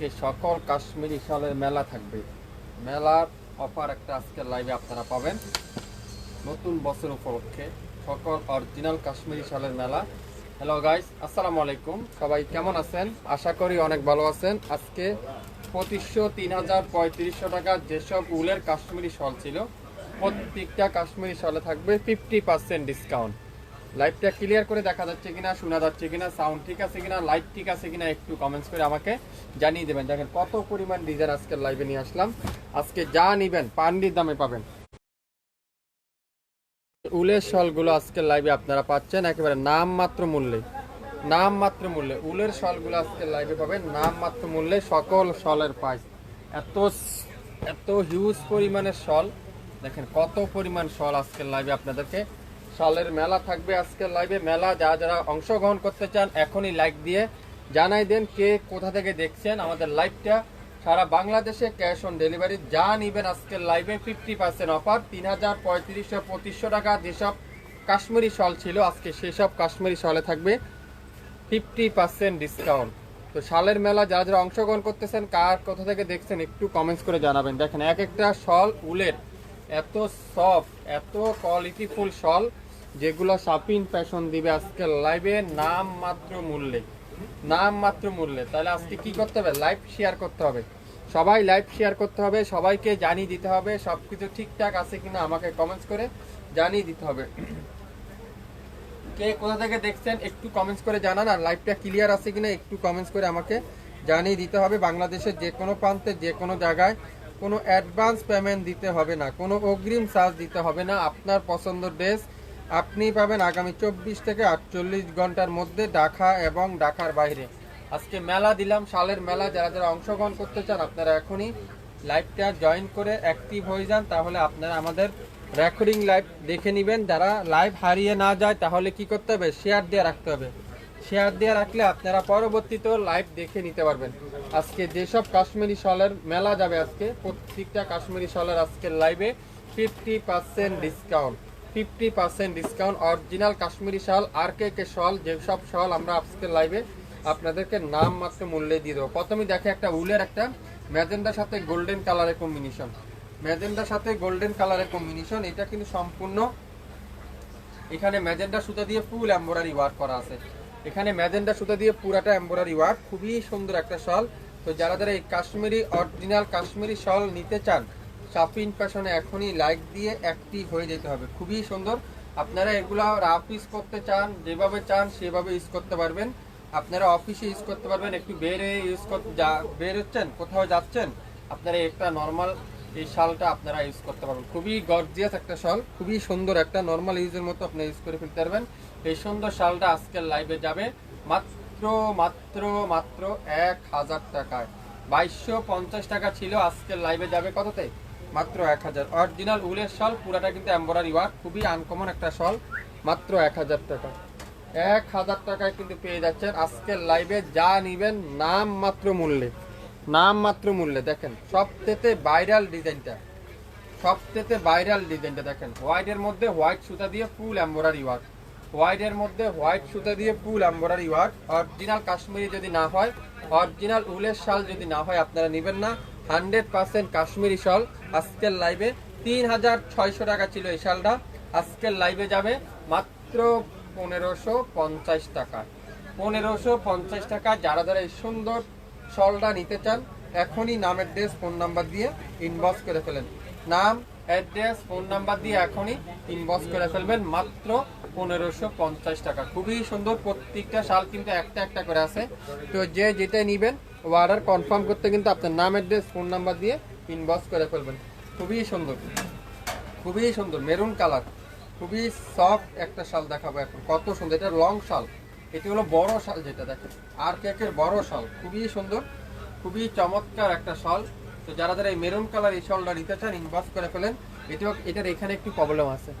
আজকে সকল কাশ্মীরি শালের মেলা থাকবে। মেলার অফার একটা আজকের লাইভে আপনারা পাবেন। নতুন বছর উপলক্ষে সকল অরিজিনাল কাশ্মীরি শালের মেলা। হ্যালো গাইস আসসালামু আলাইকুম। সবাই কেমন আছেন? আশা করি অনেক ভালো আছেন। আজকে পঁচিশশো তিন হাজার পঁয়ত্রিশশো টাকা যেসব উলের কাশ্মীরি শল ছিল, প্রত্যেকটা কাশ্মীরি শলে থাকবে ফিফটি পার্সেন্ট ডিসকাউন্ট লাইভটা ক্লিয়ার করে দেখা যাচ্ছে কিনা, শোনা যাচ্ছে কিনা সাউন্ড ঠিক আছে কিনা লাইট ঠিক আছে কিনা একটু কমেন্টস করে আমাকে জানিয়ে দেবেন। দেখেন কত পরিমাণ ডিজাইন আজকের লাইভে নিয়ে আসলাম। আজকে যা নিবেন, পান্ডির দামে পাবেন। উলের শলগুলো আজকের লাইভে আপনারা পাচ্ছেন, একেবারে নাম মাত্র মূল্যে। নাম মাত্র মূল্যে। উলের শলগুলো আজকের লাইভে পাবেন নাম মাত্র মূল্যে সকল শলের প্রাইস এত এত হিউজ পরিমাণের শল। দেখেন কত পরিমাণ শল আজকের লাইভে আপনাদেরকে শলের মেলা থাকবে আজকের লাইভে মেলা যারা যারা অংশগ্রহণ করতে চান, এখনই লাইক দিয়ে জানাই দেন কে কোথা থেকে দেখছেন আমাদের লাইভটা সারা বাংলাদেশে ক্যাশ অন ডেলিভারি যা নিবেন আজকের লাইভে ফিফটি পার্সেন্ট অফার তিন হাজার পঁয়ত্রিশশো পঁচিশশো টাকা যেসব কাশ্মীরি শল ছিল, আজকে সেসব কাশ্মীরি শলে থাকবে ফিফটি পার্সেন্ট ডিসকাউন্ট তো শালের মেলা যারা যারা অংশগ্রহণ করতেছেন, কার কোথা থেকে দেখছেন একটু কমেন্টস করে জানাবেন। দেখেন, এক একটা শল উলের, এত সফট এত কোয়ালিটিফুল শল। যেগুলো শাপিং ফ্যাশন দিবে আজকে লাইভে নাম মাত্র মূল্যে। নাম মাত্র মূল্যে। তাহলে আজকে কি করতে হবে? লাইভ শেয়ার করতে হবে। সবাই লাইভ শেয়ার করতে হবে, সবাইকে জানিয়ে দিতে হবে সব কিছু ঠিকঠাক আছে কিনা আমাকে কমেন্টস করে জানিয়ে দিতে হবে। কে কোথা থেকে দেখছেন, একটু কমেন্টস করে জানান, আর লাইভটা ক্লিয়ার আছে কিনা একটু কমেন্টস করে আমাকে জানিয়ে দিতে হবে। বাংলাদেশের যে কোনো প্রান্তে, যে কোনো জায়গায় কোনো অ্যাডভান্স পেমেন্ট দিতে হবে না। কোনো অগ্রিম চার্জ দিতে হবে না। আপনার পছন্দের ড্রেস আপনি পাবেন আগামী চব্বিশ থেকে আটচল্লিশ ঘণ্টার মধ্যে ঢাকা এবং ঢাকার বাইরে। আজকে মেলা দিলাম, সালের মেলা, যারা যারা অংশগ্রহণ করতে চান আপনারা এখনই লাইভটা জয়েন করে অ্যাক্টিভ হয়ে যান, তাহলে আপনারা আমাদের রেকর্ডিং লাইভ দেখে নেবেন। যারা লাইভ হারিয়ে না যায়, তাহলে কি করতে হবে? শেয়ার দিয়ে রাখতে হবে। শেয়ার দিয়ে রাখলে আপনারা পরবর্তীতেও লাইভ দেখে নিতে পারবেন। আজকে যেসব কাশ্মীরি শলের মেলা যাবে আজকে, প্রত্যেকটা কাশ্মীরি শলের আজকের লাইভে fifty percent discount fifty percent discount original Kashmiri shawl, আর কে কে শল যেসব শল আমরা আজকের লাইভে আপনাদেরকে নাম মাত্র মূল্যে দিয়ে দেবো। প্রথমে দেখে একটা উলের একটা ম্যাজেন্ডার সাথে গোল্ডেন কালারের কম্বিনেশন ম্যাজেন্ডার সাথে গোল্ডেন কালারের কম্বিনেশন এটা কিন্তু সম্পূর্ণ এখানে ম্যাজেন্ডা সুতা দিয়ে ফুল এম্বরারি ওয়ার্ক করা আছে। এখানে ম্যাজেন্ডা সুতা দিয়ে পুরাটা এম্বরারি ওয়ার্ক খুবই সুন্দর একটা শল। তো যারা যারা এই কাশ্মীরি, অরিজিনাল কাশ্মীরি শল নিতে চান শাপিং ফ্যাশনে এখনই লাইক দিয়ে অ্যাক্টিভ হয়ে যেতে হবে। খুবই সুন্দর। আপনারা এগুলা রাফ ইউজ করতে চান, যেভাবে চান সেভাবে ইউজ করতে পারবেন। আপনারা অফিসে ইউজ করতে পারবেন, একটু বের হয়ে ইউজ করতে যা- বের হচ্ছেন, কোথাও যাচ্ছেন, আপনারা একটা নর্মাল এই শালটা আপনারা ইউজ করতে পারবেন। খুবই গর্জিয়াস একটা শাল, খুবই সুন্দর একটা নর্মাল ইউজের মতো আপনি ইউজ করে ফেলতে পারবেন। এই সুন্দর শালটা আজকের লাইভে যাবে মাত্র মাত্র মাত্র এক হাজার টাকায়। বাইশশো পঞ্চাশ টাকা ছিল আজকের লাইভে যাবে কততে? মাত্র এক হাজার। অরিজিনাল উলের শাল, পুরাটা কিন্তু এম্বরারি ওয়ার্ক খুবই আনকমন একটা শাল, মাত্র এক হাজার টাকা। এক হাজার টাকায় কিন্তু পেয়ে যাচ্ছেন। আজকের লাইভে যা নিবেন, নাম মাত্র মূল্যে। নাম মাত্র মূল্যে, দেখেন, সবথেকে ভাইরাল ডিজাইনটা সবথেকে ভাইরাল ডিজাইনটা দেখেন হোয়াইটের মধ্যে হোয়াইট সুতা দিয়ে ফুল এম্বরারি ওয়ার্ক হোয়াইটের মধ্যে হোয়াইট সুতা দিয়ে full embroidery work original Kashmiri যদি না হয় অরিজিনাল উলের শাল যদি না হয়, আপনারা নেবেন না। Hundred percent Kashmiri shawl. আজকের লাইভে তিন হাজার ছয়শো টাকা ছিল এই শালটা। আজকের লাইভে যাবে মাত্র পনেরোশো পঞ্চাশ টাকা। পনেরোশো পঞ্চাশ টাকা যারা যারা এই সুন্দর শলটা নিতে চান, এখনই নাম অ্যাড্রেস ফোন নাম্বার দিয়ে ইনবক্স করে ফেলেন। নাম অ্যাড্রেস ফোন নাম্বার দিয়ে এখনই ইনবক্স করে ফেলবেন মাত্র পনেরোশো পঞ্চাশ টাকা। খুবই সুন্দর প্রত্যেকটা শাল কিন্তু একটা একটা করে আছে। তো যে যেটা নিবেন অর্ডার কনফার্ম করতে কিন্তু আপনার নাম, অ্যাড্রেস, ফোন নাম্বার দিয়ে ইনবক্স করে ফেলবেন। খুবই সুন্দর। খুবই সুন্দর। Maroon colour. খুবই সফট একটা শাল দেখাবো এখন। কত সুন্দর। এটা লং শাল। এটি হলো বড় শাল যেটা দেখেন। আর কেকের বড় শাল। খুবই সুন্দর। খুবই চমৎকার একটা শাল। তো যারা যারা এই মেরুন কালার এই শালটা নিতে চান ইনবক্স করে ফেলেন। এটিও এটার এখানে একটু প্রবলেম আছে।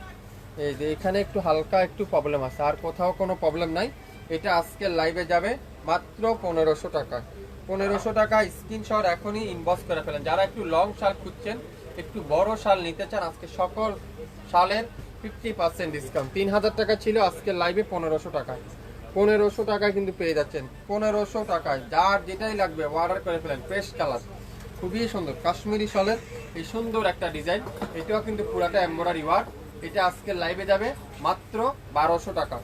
এই যে এখানে একটু হালকা একটু প্রবলেম আছে। আর কোথাও কোনো প্রবলেম নাই। এটা আজকে লাইভে যাবে মাত্র পনেরোশো টাকা। পনেরোশো টাকা স্ক্রিনশট এখনই ইনবক্স করে ফেলেন। যারা একটু লং শাল খুঁজছেন, একটু বড় শাল নিতে চান, আজকে সকল শালের ফিফটি পার্সেন্ট ডিসকাউন্ট তিন হাজার টাকা ছিল আজকে লাইভে পনেরোশো টাকা। পনেরোশো টাকায় কিন্তু পেয়ে যাচ্ছেন। পনেরোশো টাকায় যার যেটাই লাগবে অর্ডার করে ফেলেন। পেস্ট কালার খুবই সুন্দর। কাশ্মীরি শলের এই সুন্দর একটা ডিজাইন এটাও কিন্তু পুরাটা এমব্রয়ডারি ওয়ার্ক এটা আজকে লাইভে যাবে মাত্র বারোশো টাকা।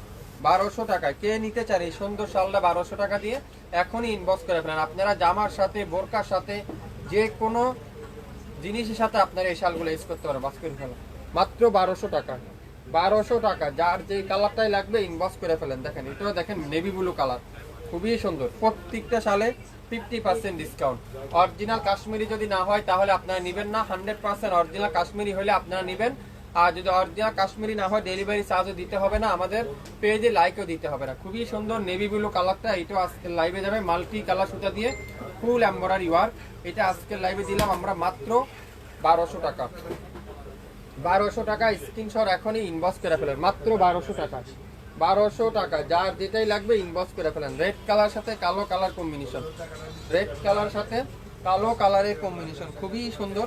বারোশো টাকায় কে নিতে চান এই সুন্দর শালটা বারোশো টাকা দিয়ে, এখনই ইনবক্স করে ফেলেন। আপনারা জামার সাথে, বোরকার সাথে, যে কোনো জিনিসের সাথে আপনারা এই শালগুলো ইউজ করতে পারেন বাস করে ফেলেন মাত্র বারোশো টাকা। বারোশো টাকা। যার যে কালারটাই লাগবে ইনবক্স করে ফেলেন। দেখেন, এটাও দেখেন নেভি ব্লু কালার খুবই সুন্দর। প্রত্যেকটা সালে fifty percent discount original Kashmiri যদি না হয়, তাহলে আপনারা নেবেন না। হান্ড্রেড পার্সেন্ট অরিজিনাল কাশ্মীরি হলে আপনারা নেবেন। আর যদি অরিজিনাল কাশ্মীরি না হয় ডেলিভারি চার্জও দিতে হবে না। আমাদের পেজে লাইকও দিতে হবে না। খুবই সুন্দর নেভি ব্লু কালারটা এটাও আজকে লাইভে যাবে। মাল্টি কালার সুতা দিয়ে ফুল এম্বরারি ওয়ার্ক এটা আজকের লাইভে দিলাম আমরা মাত্র বারোশো টাকা। বারোশো টাকা স্ক্রিনশট এখনই ইনবক্স করে ফেলেন। মাত্র বারোশো টাকা। বারোশো টাকা। যার যেটাই লাগবে ইনবক্স করে ফেলেন। রেড কালার সাথে কালো কালার কম্বিনেশন রেড কালার সাথে কালো কালারের কম্বিনেশন খুবই সুন্দর,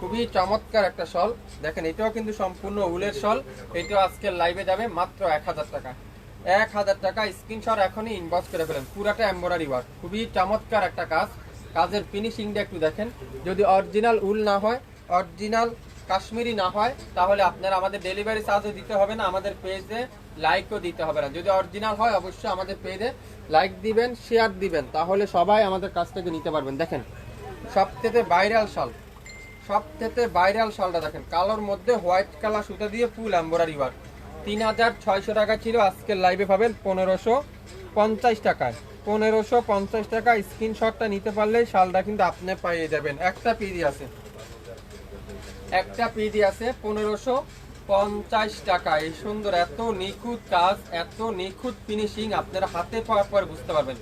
খুবই চমৎকার একটা শল। দেখেন, এটাও কিন্তু সম্পূর্ণ উলের শল। এটাও আজকের লাইভে যাবে মাত্র এক হাজার টাকা। এক হাজার টাকা স্ক্রিনশট এখনই ইনবক্স করে ফেলেন। পুরাটা এম্বরারি ওয়ার্ক খুবই চমৎকার একটা কাজ। কাজের ফিনিশিংটা একটু দেখেন। যদি অরিজিনাল উল না হয় অরিজিনাল কাশ্মীরি না হয়, তাহলে আপনারা আমাদের ডেলিভারি চার্জও দিতে হবে না, আমাদের পেজে লাইকও দিতে হবে না। যদি অরিজিনাল হয়, অবশ্যই আমাদের পেজে লাইক দিবেন শেয়ার দিবেন, তাহলে সবাই আমাদের কাছ থেকে নিতে পারবেন। দেখেন সবথেকে ভাইরাল শাল। সবথেকে ভাইরাল শালটা দেখেন। কালোর মধ্যে হোয়াইট কালার সুতা দিয়ে ফুল এম্বরারি ওয়ার্ক তিন হাজার ছয়শো টাকা ছিল আজকের লাইভে পাবেন পনেরোশো পঞ্চাশ টাকায়। পনেরোশো পঞ্চাশ টাকা স্ক্রিনশটটা নিতে পারলে শালটা কিন্তু আপনি পাইয়ে যাবেন। একটা পিডি আছে। একটা পিডি আছে পনেরোশো পঞ্চাশ টাকা। এই সুন্দর, এত নিখুঁত কাজ, এত নিখুঁত ফিনিশিং আপনারা হাতে পাওয়ার পর বুঝতে পারবেন।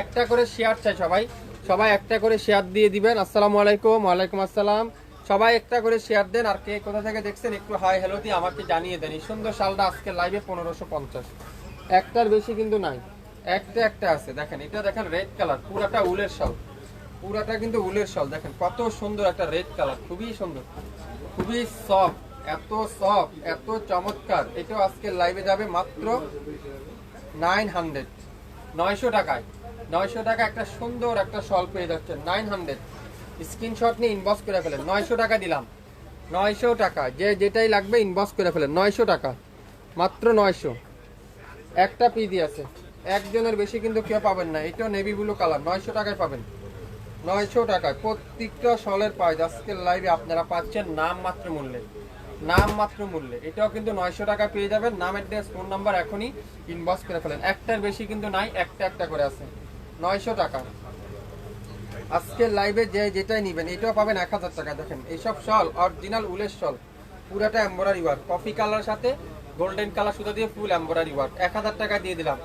একটা করে শেয়ার চাই সবাই। সবাই একটা করে শেয়ার দিয়ে দিবেন। আসসালামু আলাইকুম, ওয়ালাইকুম আসসালাম। সবাই একটা করে শেয়ার দেন আর কে কোথা থেকে দেখছেন একটু হাই হ্যালো দিয়ে আমাকে জানিয়ে দেন। এই সুন্দর শালটা আজকে লাইভে পনেরোশো পঞ্চাশ। একটার বেশি কিন্তু নাই। একটা একটা আছে। দেখেন, এটা দেখেন রেড কালার পুরাটা উলের শাল। পুরাটা কিন্তু উলের শাল। দেখেন, কত সুন্দর একটা রেড কালার খুবই সুন্দর। খুবই সফট এত সফট এত চমৎকার। এটাও আজকে লাইভে যাবে মাত্র নাইন হান্ড্রেড নয়শো টাকায়। নয়শো টাকা একটা সুন্দর একটা শল পেয়ে যাচ্ছে নাইন হান্ড্রেড স্ক্রিনশট নিয়ে ইনবক্স করে ফেলেন, নয়শো টাকা দিলাম। নয়শো টাকা, যে যেটাই লাগবে ইনবক্স করে ফেলেন, নয়শো টাকা, মাত্র নয়শো। একটা পিদি আছে, একজনের বেশি কিন্তু কেউ পাবেন না, এটাও নেভি ব্লু কালার নয়শো টাকায় পাবেন। নয়শো টাকায় প্রত্যেকটা শলের প্রাইস আজকের লাইভে আপনারা পাচ্ছেন নাম মাত্র মূল্যে। নাম মাত্র মূল্যে, এটাও কিন্তু নয়শো টাকা পেয়ে যাবেন, নাম অ্যাড্রেস ফোন নাম্বার এখনই ইনবক্স করে ফেলেন। একটার বেশি কিন্তু নাই, একটা একটা করে আছে। নয়শো টাকা। আজকের লাইভে যে যেটাই নিবেন, এটাও পাবেন এক হাজার টাকা। দেখেন এইসব শল অরিজিনাল উলের শল, পুরাটা এম্বরারি ওয়ার্ক কফি কালার সাথে গোল্ডেন কালার সুতো দিয়ে ফুল এম্বরারি ওয়ার্ক এক হাজার টাকা দিয়ে দিলাম।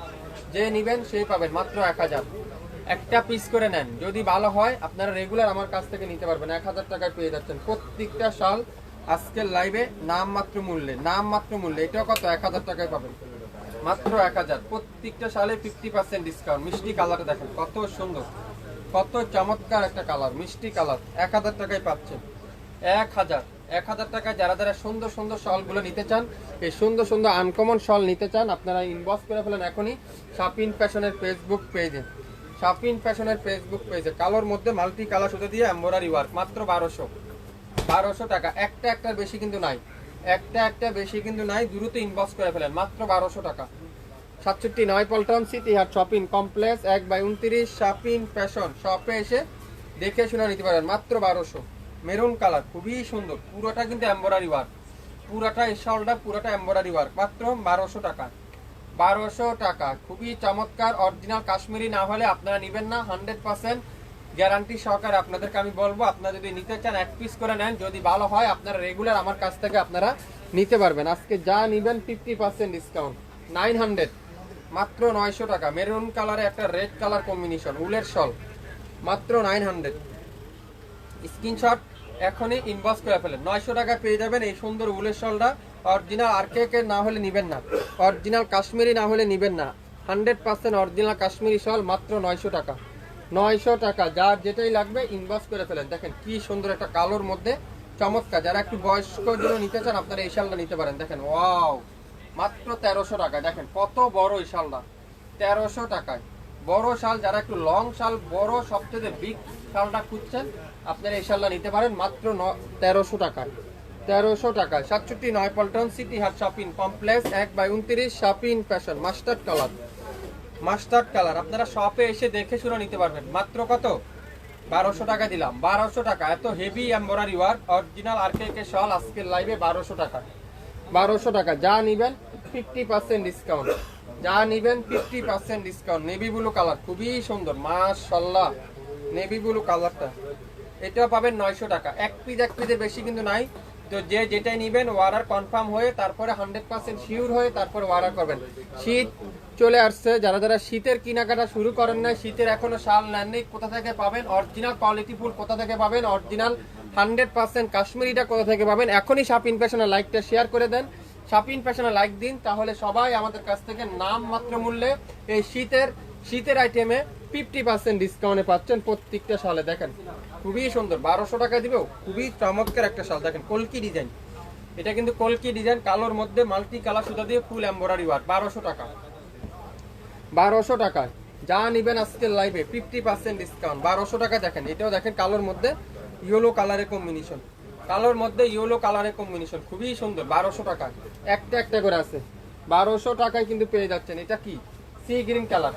যে নিবেন সেই পাবেন মাত্র এক হাজার। একটা পিস করে নেন। যদি ভালো হয়, আপনারা রেগুলার আমার কাছ থেকে নিতে পারবেন। এক হাজার টাকায় পেয়ে যাচ্ছেন। প্রত্যেকটা শাল আজকের লাইভে নাম মাত্র মূল্যে নাম মাত্র মূল্যে। এটাও কত? এক হাজার টাকায় পাবেন। মাত্র এক হাজার। প্রত্যেকটা সালে ফিফটি পার্সেন্ট ডিসকাউন্ট মিষ্টি কালারটা দেখেন, কত সুন্দর। কত চমৎকার একটা কালার মিষ্টি কালার এক হাজার টাকায় পাচ্ছেন। এক হাজার। এক হাজার টাকায় যারা যারা সুন্দর সুন্দর শলগুলো নিতে চান, এই সুন্দর সুন্দর আনকমন শল নিতে চান, আপনারা ইনবক্স করে ফেলেন এখনই শাপিন ফ্যাশনের ফেসবুক পেজে শাপিন ফ্যাশনের ফেসবুক পেজে কালোর মধ্যে মাল্টি কালার সুতো দিয়ে এম্বরারি ওয়ার্ক মাত্র বারোশো। বারোশো টাকা। একটা একটার বেশি কিন্তু নাই। একটা একটা বেশি কিন্তু নাই, দ্রুত ইনবক্স করে ফেলেন, মাত্র বারোশো টাকা। সাতষট্টি নয় Paltan city heart shopping complex, এক বাই উনত্রিশ, শপিং ফ্যাশন শপে এসে দেখে শুনে নিতে পারেন, মাত্র বারোশো। মেরুন কালার, খুবই সুন্দর, পুরোটা কিন্তু এম্বরারি ওয়ার্ক পুরোটা শালটা পুরোটা এম্বরারি ওয়ার্ক মাত্র বারোশো টাকা। বারোশো টাকা, খুবই চমৎকার অরিজিনাল কাশ্মীরি না হলে আপনারা নেবেন না হান্ড্রেড পার্সেন্ট গ্যারান্টি সহকারে আপনাদেরকে আমি বলব, আপনারা যদি নিতে চান, এক পিস করে নেন। যদি ভালো হয়, আপনারা রেগুলার আমার কাছ থেকে আপনারা নিতে পারবেন। আজকে যা নিবেন fifty percent discount nine hundred মাত্র নয়শো টাকা। মেরুন কালারে একটা রেড কালার কম্বিনেশন উলের শল। মাত্র নাইন হান্ড্রেড স্ক্রিনশট এখনই ইনবক্স করে ফেলেন। নয়শো টাকা পেয়ে যাবেন এই সুন্দর উলের শলটা। অরিজিনাল আর কে না হলে নিবেন না। অরিজিনাল কাশ্মীরি না হলে নিবেন না। Hundred percent original Kashmiri shawl, মাত্র নয়শো টাকা। নয়শো টাকা, যার যেটাই লাগবে ইনবক্স করে ফেলেন। দেখেন কি সুন্দর একটা কালোর মধ্যে, চমৎকার। যারা একটু বয়স্ক জন্য নিতে চান, আপনারা এই শালটা নিতে পারেন। দেখেন ওয়াও মাত্র তেরোশো টাকা দেখেন, কত বড় এই শালটা। তেরোশো টাকায়। বড় শাল, যারা একটু লং শাল, বড়, সবচেয়ে বিগ শালটা খুঁজছেন, আপনারা এই শালটা নিতে পারেন মাত্র ন, তেরোশো টাকায়। তেরোশো টাকায়। সাতষট্টি নয়, Paltan city heart shopping complex এক বাই উনত্রিশ shopping fashion mustard colour mustard colour আপনারা শপে এসে দেখে শুনে নিতে পারবেন। মাত্র কত? বারোশো টাকা দিলাম। বারোশো টাকা, এত হেভি এম্বরারি ওয়ার্ক অরিজিনাল আর কে শল আজকের লাইভে বারোশো টাকা। বারোশো টাকা, যা নিবেন ফিফটি পার্সেন্ট ডিসকাউন্ট যা নিবেন fifty percent discount navy blue colour খুবই সুন্দর মাশাল্লাহ নেভি ব্লু কালারটা এটাও পাবেন নয়শো টাকা। এক পিস এক পিসের বেশি কিন্তু নাই। তো যে যেটাই নিবেন ওয়ারার কনফার্ম হয়ে তারপরে হান্ড্রেড পার্সেন্ট শিওর হয়ে তারপরে ওয়ারার করবেন। শীত চলে আসছে, যারা যারা শীতের কেনাকাটা শুরু করেন না শীতের এখনও শাল নেননি কোথা থেকে পাবেন? অরিজিনাল কোয়ালিটি ফুল কোথা থেকে পাবেন? অরিজিনাল হান্ড্রেড পার্সেন্ট কাশ্মীরিটা কোথা থেকে পাবেন? এখনই শাপিং ফ্যাশনের লাইকটা শেয়ার করে দেন। শাপিং ফ্যাশনে লাইক দিন, তাহলে সবাই আমাদের কাছ থেকে নাম মাত্র মূল্যে এই শীতের শীতের আইটেমে ফিফটি পার্সেন্ট ডিসকাউন্টে পাচ্ছেন প্রত্যেকটা সালে দেখেন। খুবই সুন্দর, বারোশো টাকা দিবেও খুবই চমৎকার একটা শাল, দেখেন, কলকি ডিজাইন এটা কিন্তু কলকি ডিজাইন কালোর মধ্যে মাল্টি কালার সুতা দিয়ে ফুল এম্বরারি ওয়ার্ক বারোশো টাকা। বারোশো টাকায়। যা নিবেন আজকের লাইভে ফিফটি পার্সেন্ট ডিসকাউন্ট বারোশো টাকা দেখেন। এটাও দেখেন কালোর মধ্যে ইয়েলো কালারের কম্বিনেশন কালোর মধ্যে ইয়েলো কালারের কম্বিনেশন খুবই সুন্দর, বারোশো টাকা একটা একটা করে আছে। বারোশো টাকায় কিন্তু পেয়ে যাচ্ছেন। এটা কি? Sea green colour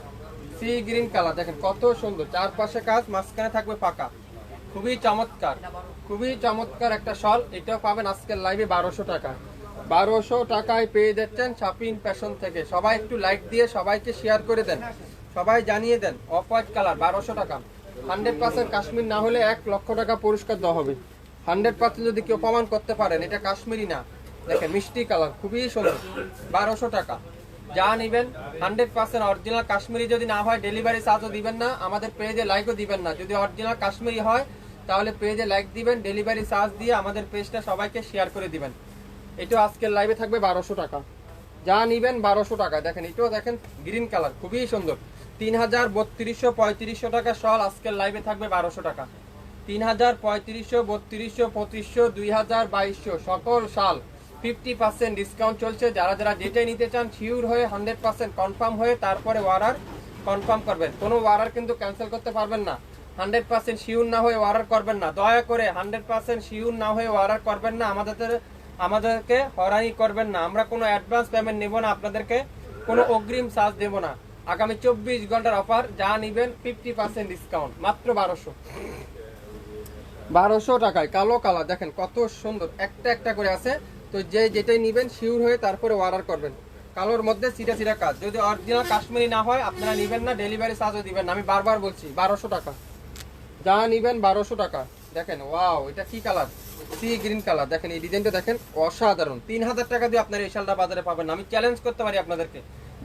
sea green colour. দেখেন কত সুন্দর। চারপাশে কাজ, মাঝখানে থাকবে ফাঁকা খুবই চমৎকার। খুবই চমৎকার একটা শল। এটাও পাবেন আজকের লাইভে বারোশো টাকা। বারোশো টাকায় পেয়ে যাচ্ছেন শাপিং ফ্যাশন থেকে। সবাই একটু লাইক দিয়ে সবাইকে শেয়ার করে দেন। সবাই জানিয়ে দেন অফ হোয়াইট কালার বারোশো টাকা। হান্ড্রেড পার্সেন্ট কাশ্মীর না হলে এক লক্ষ টাকা পুরস্কার দেওয়া হবে। হান্ড্রেড পার্সেন্ট যদি কেউ প্রমাণ করতে পারেন, এটা কাশ্মীরি না। দেখেন মিষ্টি কালার খুবই সুন্দর। বারোশো টাকা। যা নিবেন হান্ড্রেড পার্সেন্ট অরিজিনাল কাশ্মীরি যদি না হয় ডেলিভারি চার্জও দিবেন না, আমাদের পেজে লাইকও দিবেন না। যদি অরিজিনাল কাশ্মীরি হয়, তাহলে পেজে লাইক দিবেন ডেলিভারি চার্জ দিয়ে আমাদের পেজটা সবাইকে শেয়ার করে দিবেন। এটাও আজকের লাইভে থাকবে বারোশো টাকা। যা নিবেন বারোশো টাকা। দেখেন, এটাও দেখেন গ্রিন কালার খুবই সুন্দর। তিন হাজার বত্রিশশো পঁয়ত্রিশশো টাকা শল আজকের লাইভে থাকবে বারোশো টাকা। তিন হাজার পঁয়ত্রিশশো, বত্রিশশো, পঁচিশশো, দুই হাজার বাইশশো, সকল শাল ফিফটি পার্সেন্ট ডিসকাউন্ট চলছে। যারা যারা যেটাই নিতে চান শিওর হয়ে হান্ড্রেড পার্সেন্ট কনফার্ম হয়ে তারপরে ওয়ারার কনফার্ম করবেন। কোনো ওয়ারার কিন্তু ক্যান্সেল করতে পারবেন না। হান্ড্রেড পার্সেন্ট শিওর না হয়ে ওয়ারার করবেন না। দয়া করে হান্ড্রেড পার্সেন্ট শিওর না হয়ে ওয়ারার করবেন না। আমাদের আমাদেরকে হরানি করবেন না। আমরা কোনো অ্যাডভান্স পেমেন্ট নেব না। আপনাদেরকে কোনো অগ্রিম চার্জ দেব না। আগামী চব্বিশ ঘণ্টার অফার যা নিবেন ফিফটি পার্সেন্ট ডিসকাউন্ট মাত্র বারোশো। বারোশো টাকায়। কালো কালার। দেখেন কত সুন্দর। একটা একটা করে আছে। তো যে যেটাই নিবেন শিওর হয়ে তারপরে অর্ডার করবেন। কালোর মধ্যে সিটা সিটা কাজ। যদি অরিজিনাল কাশ্মীরি না হয়, আপনারা নিবেন না ডেলিভারি চার্জও দিবেন আমি বারবার বলছি, বারোশো টাকা। যা নিবেন বারোশো টাকা। দেখেন ওয়াও এটা কি কালার সি গ্রিন কালার দেখেন, এই ডিজাইনটা দেখেন, অসাধারণ। তিন হাজার টাকা দিয়ে আপনারা এই শালটা বাজারে পাবেন আমি চ্যালেঞ্জ করতে পারি আপনাদেরকে।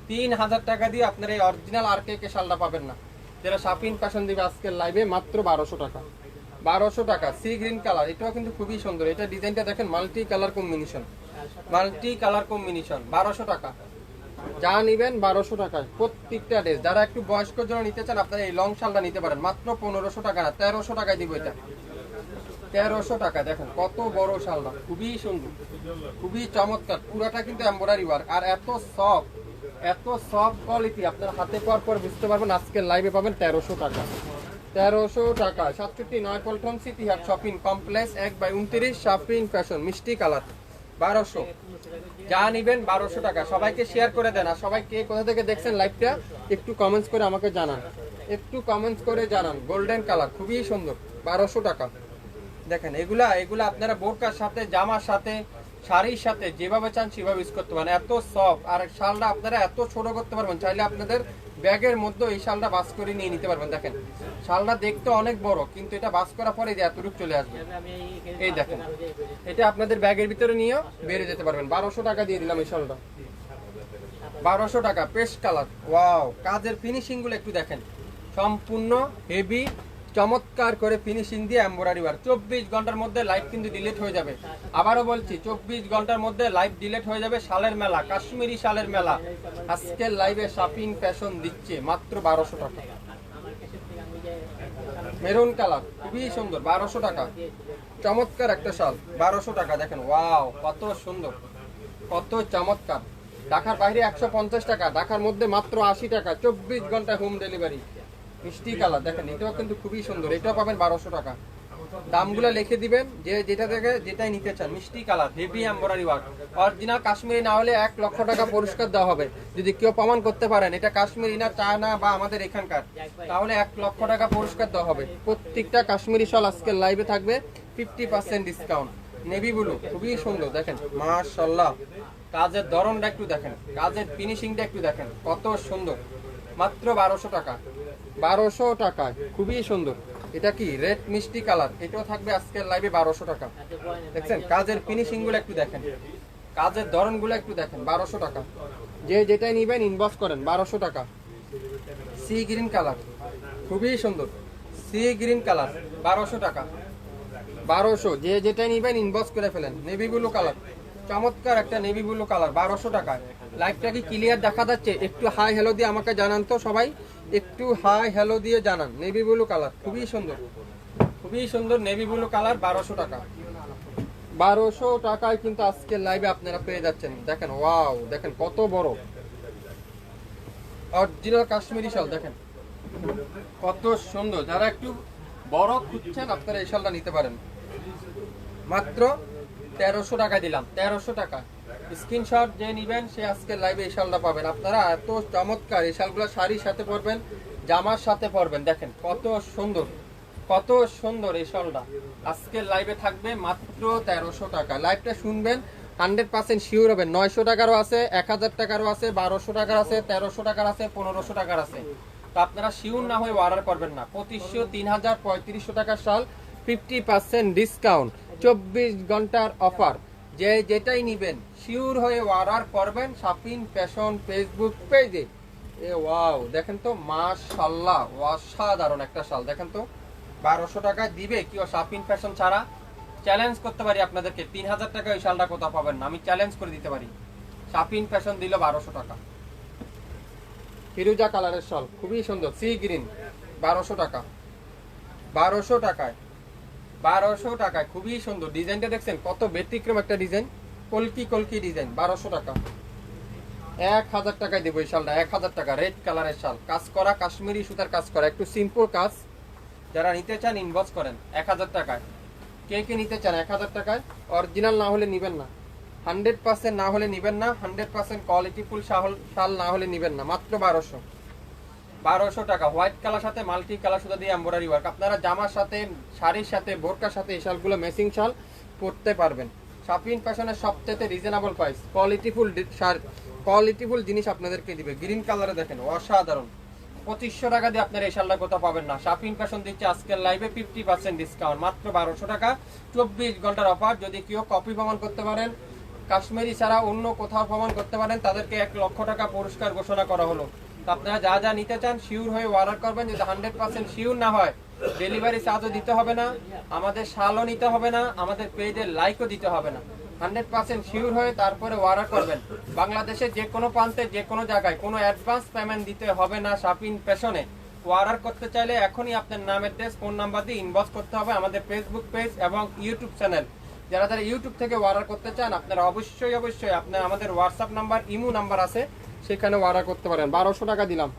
তিন হাজার টাকা দিয়ে আপনারা এই অরিজিনাল আর কে শালটা পাবেন না। যেটা শাপিং ফ্যাশন দিবে আজকের লাইভে মাত্র বারোশো টাকা। বারোশো টাকা সি গ্রিন কালার এটাও কিন্তু খুবই সুন্দর। এটা ডিজাইনটা দেখেন multi colour combination multi colour combination বারোশো টাকা। যা নিবেন বারোশো টাকায়, প্রত্যেকটা ড্রেস যারা একটু বয়স্ক জন্য নিতে চান, আপনারা এই লং শালটা নিতে পারেন। মাত্র পনেরোশো টাকা না, তেরোশো টাকায় দিব এটা। তেরোশো টাকা, দেখেন কত বড় শালটা, খুবই সুন্দর। খুবই চমৎকার, পুরাটা কিন্তু এম্বরারি ওয়ার্ক আর এত সফট এত সফট কোয়ালিটি আপনার হাতে পাওয়ার পর বুঝতে পারবেন আজকের লাইভে পাবেন তেরোশো টাকা। তেরোশো টাকা, সাতষট্টি নয় Paltan city heart shopping complex, এক বাই উনত্রিশ শপিং ফ্যাশন, মিষ্টি কালার, বারোশো। যা নিবেন বারোশো টাকা। সবাইকে শেয়ার করে দেন। আর সবাই কে কোথা থেকে দেখছেন লাইভটা একটু কমেন্টস করে আমাকে জানান। একটু কমেন্টস করে জানান। গোল্ডেন কালার খুবই সুন্দর। বারোশো টাকা। দেখেন, এগুলা এগুলা আপনারা বোরকার সাথে, জামার সাথে, শাড়ির সাথে, যেভাবে চান সেভাবে ইউজ করতে পারেন। এত সফট আর শালটা আপনারা এত ছোট করতে পারবেন, চাইলে আপনাদের ব্যাগের মধ্যে এই শালটা বাস করে নিয়ে নিতে পারবেন, দেখেন। শালটা দেখতে অনেক বড়, কিন্তু এটা বাস করার পরে এতটুকু চলে আসবে। এই দেখেন, এটা আপনাদের ব্যাগের ভিতরে নিয়েও বেড়ে যেতে পারবেন। বারোশো টাকা দিয়ে দিলাম এই শালটা। বারোশো টাকা, পেস্ট কালার। ওয়াও, কাজের ফিনিশিংগুলো একটু দেখেন। সম্পূর্ণ হেভি চমৎকার করে ফিনিশিং দিয়ে এম্বরারি ওয়ার চব্বিশ ঘণ্টার মধ্যে লাইভ কিন্তু ডিলিট হয়ে যাবে। আবারও বলছি, চব্বিশ ঘণ্টার মধ্যে লাইভ ডিলিট হয়ে যাবে শালের মেলা, কাশ্মীরি শালের মেলা। আজকের লাইভে শপিং ফ্যাশন দিচ্ছে মাত্র বারোশো টাকা। মেরুন কালার, খুবই সুন্দর, বারোশো টাকা। চমৎকার একটা শাল, বারোশো টাকা, দেখেন ওয়াও কত সুন্দর, কত চমৎকার। ঢাকার বাইরে একশো পঞ্চাশ টাকা, ঢাকার মধ্যে মাত্র আশি টাকা, চব্বিশ ঘণ্টা হোম ডেলিভারি মিষ্টি কালার, দেখেন, এটাও কিন্তু খুবই সুন্দর, এটাও পাবেন বারোশো টাকা। দামগুলো লিখে দিবেন, যে যেটা থেকে যেটাই নিতে চান, মিষ্টি colour, heavy embroidery work. Original Kashmiri না হলে এক লক্ষ টাকা পুরস্কার দেওয়া হবে। যদি কেউ প্রমাণ করতে পারেন, এটা কাশ্মীরি না চা না বা আমাদের এখানকার, তাহলে এক লক্ষ টাকা পুরস্কার দেওয়া হবে। প্রত্যেকটা কাশ্মীরি শল আজকের লাইভে থাকবে fifty percent discount navy blue খুবই সুন্দর, দেখেন মাশাল্লাহ কাজের ধরনটা একটু দেখেন, কাজের ফিনিশিংটা একটু দেখেন, কত সুন্দর। মাত্র বারোশো টাকা। বারোশো টাকায় খুবই সুন্দর। এটা কি? রেড মিষ্টি কালার। এটাও থাকবে আজকের লাইভে বারোশো টাকা। দেখছেন? কাজের ফিনিশিংগুলো একটু দেখেন। কাজের ধরনগুলো একটু দেখেন। বারোশো টাকা। যে যেটাই নিবেন ইনবক্স করেন। বারোশো টাকা। Sea green colour. খুবই সুন্দর। Sea green colour. বারোশো টাকা। বারোশো। যে যেটাই নিবেন ইনবক্স করে ফেলেন। Navy blue colour. চমৎকার একটা নেভি ব্লু কালার। বারোশো টাকায় লাইভটা কি ক্লিয়ার দেখা যাচ্ছে? একটু হাই হ্যালো দিয়ে আমাকে জানান তো সবাই। একটু হাই হ্যালো দিয়ে জানান, নেভি ব্লু কালার, খুবই সুন্দর। খুবই সুন্দর নেভি ব্লু কালার, বারোশো টাকা। বারোশো টাকায় কিন্তু আজকের লাইভে আপনারা পেয়ে যাচ্ছেন। দেখেন ওয়াও দেখেন কত বড়। অরিজিনাল কাশ্মীরি শাল, দেখেন। কত সুন্দর। যারা একটু বড় খুঁজছেন, আপনারা এই শালটা নিতে পারেন। মাত্র তেরোশো টাকা দিলাম, তেরোশো টাকা স্ক্রিনশট যে নিবেন, সে আজকে লাইভে এই শালটা পাবেন। আপনারা এত চমৎকার এই শালগুলো শাড়ির সাথে পরবেন, জামার সাথে পরবেন। দেখেন কত সুন্দর কত সুন্দর এই শালটা। আজকের লাইভে থাকবে মাত্র তেরোশো টাকা। লাইভটা শুনবেন হান্ড্রেড পার্সেন্ট শিওর হবেন। নয়শো টাকারও আছে, এক হাজার টাকারও আছে, বারোশো টাকার আছে, তেরোশো টাকার আছে, পনেরোশো টাকার আছে। তো আপনারা শিওর না হয়ে অর্ডার করবেন না। পঁচিশশো, তিন হাজার, পঁয়ত্রিশশো টাকার শাল ফিফটি পার্সেন্ট ডিসকাউন্ট চব্বিশ ঘণ্টার অফার যে যেটাই নিবেন, শিওর হয়ে অর্ডার করবেন শাপিং ফ্যাশন ফেসবুক পেজে। এ, ওয়াও, দেখেন তো মাশাল্লাহ অসাধারণ একটা শাল। দেখেন তো, বারোশো টাকায় দিবে কি শাপিং ফ্যাশন ছাড়া? চ্যালেঞ্জ করতে পারি আপনাদেরকে, তিন হাজার টাকা ওই শালটা কোথাও পাবেন না। আমি চ্যালেঞ্জ করে দিতে পারি। শাপিং ফ্যাশন দিল বারোশো টাকা। ফিরুজা কালারের শাল, খুবই সুন্দর সি গ্রিন বারোশো টাকা। বারোশো টাকায়। বারোশো টাকায়, খুবই সুন্দর ডিজাইনটা দেখছেন, কত ব্যতিক্রম একটা ডিজাইন, কলকি কলকি ডিজাইন, বারোশো টাকা। এক হাজার টাকায় দেবো এই শালটা, এক হাজার টাকা রেড কালারের শাল। কাজ করা, কাশ্মীরি সুতার কাজ করা, একটু সিম্পল কাজ। যারা নিতে চান ইনবক্স করেন, এক হাজার টাকায়। কে কে নিতে চান, এক হাজার টাকায় অরিজিনাল না হলে নিবেন না। হান্ড্রেড পার্সেন্ট না হলে নিবেন না হান্ড্রেড পার্সেন্ট কোয়ালিটিফুল শাল না হলে নিবেন না, মাত্র বারোশো। বারোশো টাকা। হোয়াইট কালার সাথে মাল্টি কালার সুতা দিয়ে এম্বরারি ওয়ার্ক আপনারা জামার সাথে, শাড়ির সাথে, বোরকার সাথে এই শালগুলো মেসিং শাল পরতে পারবেন। শাপিং ফ্যাশনের সবচেয়ে রিজনেবল প্রাইস কোয়ালিটিফুল কোয়ালিটিফুল জিনিস আপনাদেরকে দিবে। গ্রিন কালারে দেখেন, অসাধারণ। পঁচিশশো টাকা দিয়ে আপনারা এই শালটা কোথাও পাবেন না। শাপিং ফ্যাশন দিচ্ছে আজকের লাইভে ফিফটি পার্সেন্ট ডিসকাউন্ট মাত্র বারোশো টাকা। চব্বিশ ঘণ্টার অফার যদি কেউ কপি প্রমাণ করতে পারেন, কাশ্মীরি ছাড়া অন্য কোথাও প্রমাণ করতে পারেন, তাদেরকে এক লক্ষ টাকা পুরস্কার ঘোষণা করা হলো। আপনারা যা যা নিতে চান শিওর হয়ে অর্ডার করবেন। যদি হান্ড্রেড পার্সেন্ট শিওর না হয় ডেলিভারি চার্জও দিতে হবে না, আমাদের শালও নিতে হবে না, আমাদের পেজের লাইকও দিতে হবে না। হান্ড্রেড পার্সেন্ট শিওর হয়ে তারপরে অর্ডার করবেন। বাংলাদেশের যে কোনো প্রান্তে, যে কোনো জায়গায় কোনো অ্যাডভান্স পেমেন্ট দিতে হবে না শাপিং পেশনে অর্ডার করতে চাইলে এখনই আপনার নাম অ্যাড্রেস ফোন নাম্বার দিয়ে ইনবক্স করতে হবে আমাদের ফেসবুক পেজ এবং ইউটিউব চ্যানেল যারা যারা ইউটিউব থেকে অর্ডার করতে চান, আপনারা অবশ্যই অবশ্যই আপনার, আমাদের হোয়াটসঅ্যাপ নাম্বার ইমো নাম্বার আছে। সেখানে অর্ডার করতে পারেন। বারোশো টাকা দিলাম।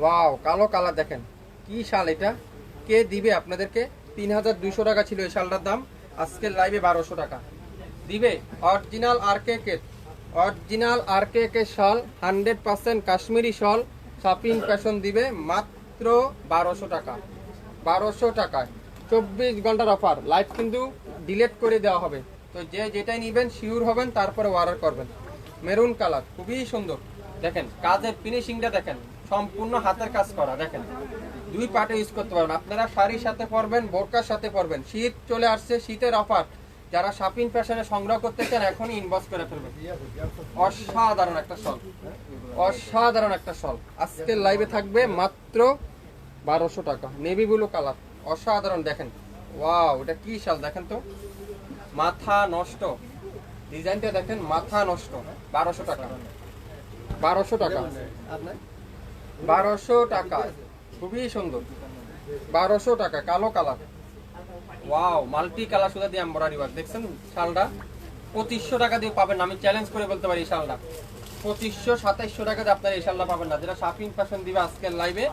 ওয়াও, কালো কালার দেখেন। কি শাল এটা? কে দিবে আপনাদেরকে? তিন হাজার দুইশো টাকা ছিল এই শালটার দাম। আজকের লাইভে বারোশো টাকা। দিবে? অরিজিনাল আর কে কে? অরিজিনাল আর কে কে শাল, হান্ড্রেড পার্সেন্ট কাশ্মীরি শাল শপিং ফ্যাশন দিবে মাত্র বারোশো টাকা। বারোশো টাকায়। চব্বিশ ঘণ্টার অফার লাইভ কিন্তু ডিলেট করে দেওয়া হবে। তো যে যেটাই নেবেন শিওর হবেন, তারপরে অর্ডার করবেন। মেরুন কালার, খুবই সুন্দর। দেখেন, কাজের ফিনিশিংটা দেখেন, সম্পূর্ণ হাতের কাজ করা, দেখেন। দুই পার্টে ইউজ করতে পারবেন। আপনারা শাড়ির সাথে পরবেন, বোরকার সাথে পরবেন। শীত চলে আসছে, শীতের অফার। যারা শাপিং ফ্যাশনে সংগ্রহ করতে চান, এখনই ইনবক্স করে ফেলবেন। অসাধারণ একটা শল। অসাধারণ একটা শল। আজকের লাইভে থাকবে মাত্র বারোশো টাকা। নেভি ব্লু কালার অসাধারণ, দেখেন। ওয়াও এটা কি শাল, দেখেন তো। মাথা নষ্ট। ডিজাইনটা দেখেন মাথা নষ্ট বারোশো টাকা। বারোশো টাকা। বারোশো টাকা। খুবই সুন্দর। বারোশো টাকা কালো কালার। ওয়াও মাল্টি কালার সুদা দিয়ে এম্বরারি ওয়ার্ক। দেখছেন শালটা? পঁচিশশো টাকা দিয়ে পাবেন। আমি চ্যালেঞ্জ করে বলতে পারি এই শালটা। পঁচিশশো সাতাইশশো টাকা দিয়ে আপনারা এই শালটা পাবেন না। যেটা শাপিং ফ্যাশন দিবে আজকের লাইভে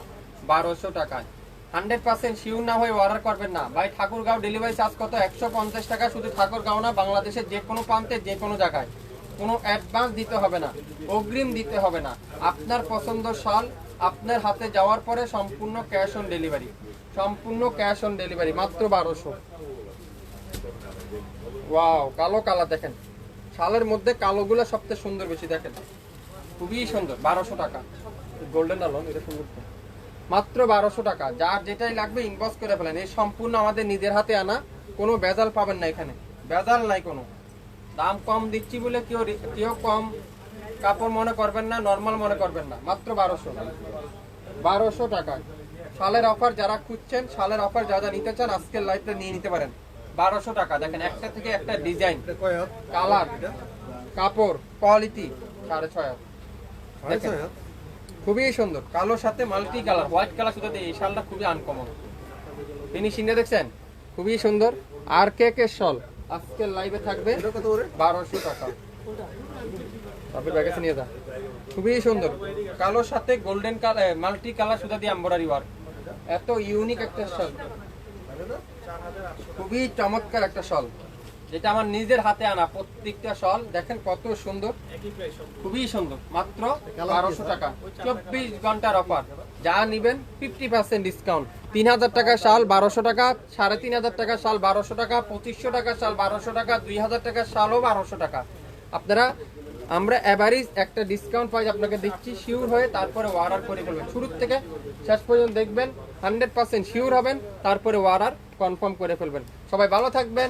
বারোশো টাকায়। হান্ড্রেড পার্সেন্ট শিওর না হয়ে অর্ডার করবেন না। ভাই, ঠাকুরগাঁও ডেলিভারি চার্জ কত? একশো পঞ্চাশ টাকা শুধু ঠাকুরগাঁও না, বাংলাদেশের যে কোনো প্রান্তে, যে কোনো জায়গায়। কোনো অ্যাডভান্স দিতে হবে না, অগ্রিম দিতে হবে না। আপনার পছন্দ শাল, আপনার হাতে যাওয়ার পরে সম্পূর্ণ ক্যাশ অন ডেলিভারি সম্পূর্ণ ক্যাশ অন ডেলিভারি মাত্র বারোশো। ওয়াও কালো কালার দেখেন। শালের মধ্যে কালোগুলো সবচেয়ে সুন্দর বেশি দেখেন। খুবই সুন্দর, বারোশো টাকা। গোল্ডেন আলন এটা সুন্দর। মাত্র বারোশো টাকা। যার যেটাই লাগবে ইনবক্স করে ফেলেন। এই সম্পূর্ণ আমাদের নিজের হাতে আনা কোনো বেজাল পাবেন না এখানে। বেজাল নাই কোনো। দাম কম দিচ্ছি বলে কেউ কেউ কম কাপড় মনে করবেন না নর্মাল মনে করবেন না। মাত্র বারোশো। বারোশো টাকা। শালের অফার যারা খুঁজছেন শালের অফার যারা নিতে চান আজকের লাইফটা নিয়ে নিতে পারেন। বারোশো টাকা। দেখেন একটা থেকে একটা ডিজাইন কালার কাপড়। কোয়ালিটি সাড়ে ছয়। দেখেন, খুবই সুন্দর। কালো সাথে মাল্টি কালার হোয়াইট কালার শুধু এই শালটা খুবই আনকমন ফিনিশিংটা দেখছেন? খুবই সুন্দর। আর কে কে শল? আজকের লাইভে থাকবে বারোশো টাকা। আপনি ব্যাগেছে নিয়ে যা। খুবই সুন্দর। কালোর সাথে গোল্ডেন কালার মাল্টি কালার সুতা দিয়ে এম্বরারি ওয়ার্ক এত ইউনিক একটা শল। খুবই চমৎকার একটা শল। যেটা আমার নিজের হাতে আনা প্রত্যেকটা শল দেখেন কত সুন্দর। খুবই সুন্দর মাত্র বারোশো টাকা। চব্বিশ ঘণ্টার অফার যা নিবেন ফিফটি পার্সেন্ট ডিসকাউন্ট তিন হাজার টাকা শাল বারোশো টাকা সাড়ে তিন হাজার টাকা শাল বারোশো টাকা পঁচিশশো টাকা শাল বারোশো টাকা দুই হাজার টাকা শালও বারোশো টাকা। আপনারা আমরা অ্যাভারেজ একটা ডিসকাউন্ট প্রাইস আপনাকে দিচ্ছি শিওর হয়ে তারপরে অর্ডার করে ফেলবেন। শুরুর থেকে শেষ পর্যন্ত দেখবেন হান্ড্রেড পার্সেন্ট শিওর হবেন তারপরে অর্ডার কনফার্ম করে ফেলবেন। সবাই ভালো থাকবেন।